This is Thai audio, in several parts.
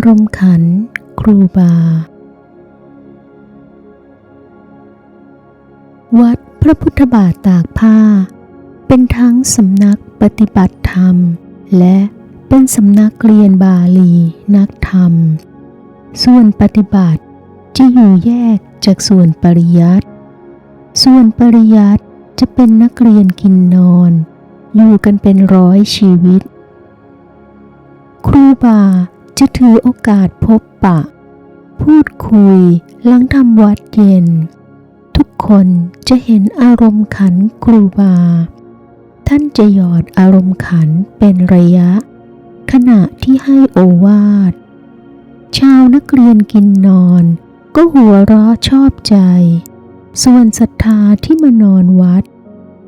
ารมณ์ขัน ครูบา วัดพระพุทธบาทตากผ้า เป็นทั้งสำนักปฏิบัติธรรม และเป็นสำนักเรียนบาลีนักธรรม ส่วนปฏิบัติจะอยู่แยกจากส่วนปริยัติส่วนปริยัติจะเป็นนักเรียนกินนอน อยู่กันเป็นร้อยชีวิต ครูบา จะถือโอกาสพบปะ พูดคุยหลังทำวัดเย็น ทุกคนจะเห็นอารมณ์ขันครูบา ท่านจะหยอดอารมณ์ขันเป็นระยะ ขณะที่ให้โอวาท ชาวนักเรียนกินนอน ก็หัวเราะชอบใจ ส่วนศรัทธาที่มานอนวัด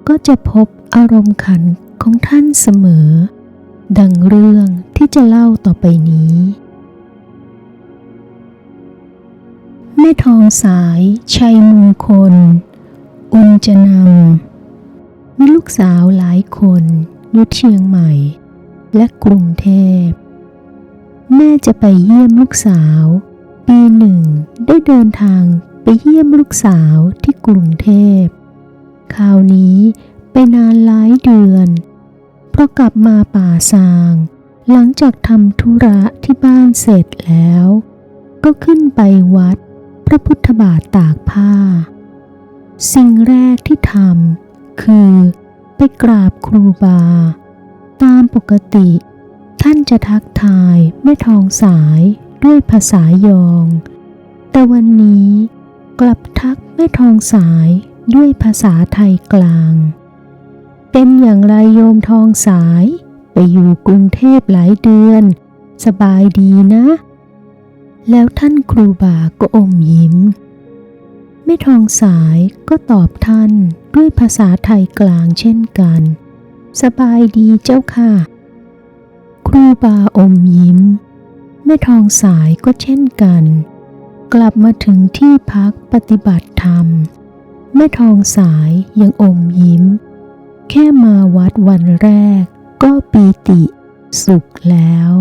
ก็จะพบอารมณ์ขันของท่านเสมอ ดังเรื่อง จะเล่าต่อไปนี้ แม่ทองสาย ชัยมงคล อุนจนำมีลูกสาวหลายคนอยู่เชียงใหม่ และกรุงเทพ แม่จะไปเยี่ยมลูกสาว ปีหนึ่งได้เดินทางไปเยี่ยมลูกสาวที่กรุงเทพ คราวนี้ไปนานหลายเดือน เพราะกลับมาป่าซาง หลังจากทำธุระที่บ้านเสร็จแล้ว ก็ขึ้นไปวัดพระพุทธบาทตากผ้า สิ่งแรกที่ทำคือไปกราบครูบา ตามปกติ ท่านจะทักทายแม่ทองสายด้วยภาษายอง แต่วันนี้กลับทักแม่ทองสายด้วยภาษาไทยกลาง เป็นอย่างไรโยมทองสาย ไปอยู่กรุงเทพหลายเดือน สบายดีนะ แล้วท่านครูบาก็อมยิ้มแม่ทองสายก็ตอบท่านด้วยภาษาไทยกลางเช่นกัน สบายดีเจ้าค่ะ ครูบาอมยิ้มแม่ทองสายก็เช่นกัน กลับมาถึงที่พักปฏิบัติธรรมแม่ทองสายยังอมยิ้ม แค่มาวัดวันแรก ก็ปีติสุขแล้ว